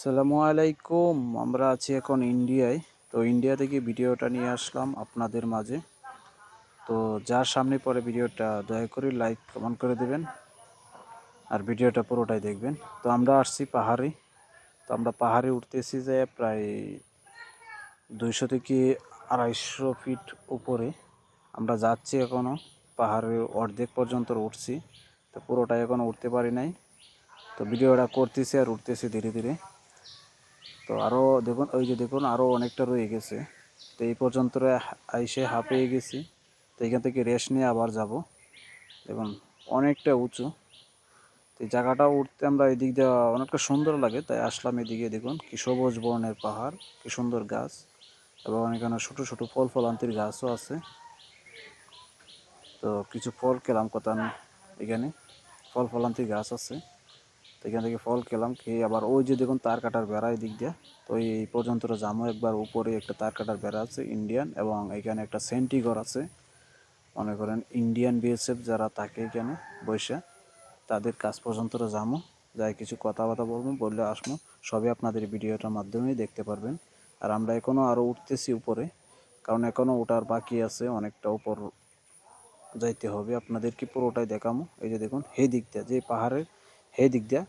সালামু আলাইকুম। আমরা আছি এখন ইন্ডিয়ায়। তো ইন্ডিয়া থেকে ভিডিওটা নিয়ে আসলাম আপনাদের মাঝে। তো যার সামনে পরে ভিডিওটা, দয়া করে লাইক, কমেন্ট করে দেবেন। আর ভিডিওটা পুরোটাই দেখবেন। তো আমরা আসছি পাহাড়ে। তো আমরা পাহাড়ে উঠতেছি যে প্রায় দুইশো থেকে আড়াইশো ফিট উপরে। আমরা যাচ্ছি এখনও পাহাড়ের অর্ধেক পর্যন্ত উঠছি। তো পুরোটাই এখনও উঠতে পারি নাই। তো ভিডিওটা করতেছি আর উঠতেছি ধীরে ধীরে। তো আরও দেখুন, ওই যে দেখুন আরও অনেকটা রয়ে গেছে। তো এই পর্যন্ত আইসে হাঁপিয়ে গেছি। তো এখান থেকে রেস্ট নিয়ে আবার যাব। দেখুন, অনেকটা উঁচু। তো এই জায়গাটা উঠতে আমরা এদিক দিয়ে অনেকটা সুন্দর লাগে। তাই আসলাম এদিকে, দেখুন, কি সবুজ বর্ণের পাহাড়, কি সুন্দর গাছ এবং এখানে ছোটো ছোটো ফল ফলান্তির গাছও আছে। তো কিছু ফল খেলাম কথা এখানে। ফল ফলান্তির গাছ আছে। এখান থেকে ফল খেলাম, খেয়ে আবার ওই যে দেখুন তার কাটার বেড়া এই দিক দিয়ে, তো এই পর্যন্ত জামো। একবার উপরে একটা তার কাটার বেড়া আছে ইন্ডিয়ান এবং এখানে একটা সেন্টিঘর আছে। মনে করেন ইন্ডিয়ান বিএসএফ যারা থাকে এখানে বৈশা তাদের কাজ পর্যন্ত জামো। যাই কিছু কথাবার্তা বলব, বললে আসব। সবই আপনাদের ভিডিওটার মাধ্যমেই দেখতে পারবেন। আর আমরা এখনও আরও উঠতেছি উপরে, কারণ এখনও ওটার বাকি আছে, অনেকটা উপর যাইতে হবে। আপনাদেরকে পুরোটাই দেখামো। এই যে দেখুন হে দিক দিয়ে, যে পাহাড়ের হে দিক দিয়ে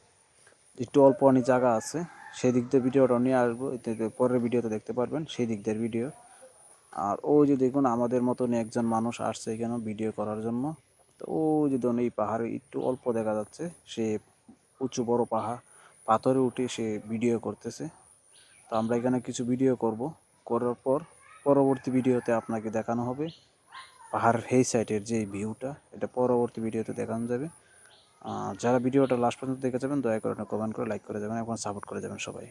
একটু অল্প অনেক জায়গা আছে সেই দিক দিয়ে ভিডিওটা নিয়ে আসব। পরের ভিডিওতে দেখতে পারবেন সেই দিক দিয়ে ভিডিও। আর ও যে দেখুন, আমাদের মতন একজন মানুষ আসছে এখানে ভিডিও করার জন্য। তো ও যে দেখুন, এই পাহাড়ে একটু অল্প দেখা যাচ্ছে, সে উঁচু বড় পাহাড়, পাথরে উঠে সে ভিডিও করতেছে। তো আমরা এখানে কিছু ভিডিও করব। করার পর পরবর্তী ভিডিওতে আপনাকে দেখানো হবে পাহাড়ের এই সাইডের যে ভিউটা এটা পরবর্তী ভিডিওতে দেখানো যাবে। যারা ভিডিওটা লাস্ট পর্যন্ত দেখে যাবেন, দয়া করে কমেন্ট করে লাইক করে যাবেন এবং সাপোর্ট করে যাবেন সবাই।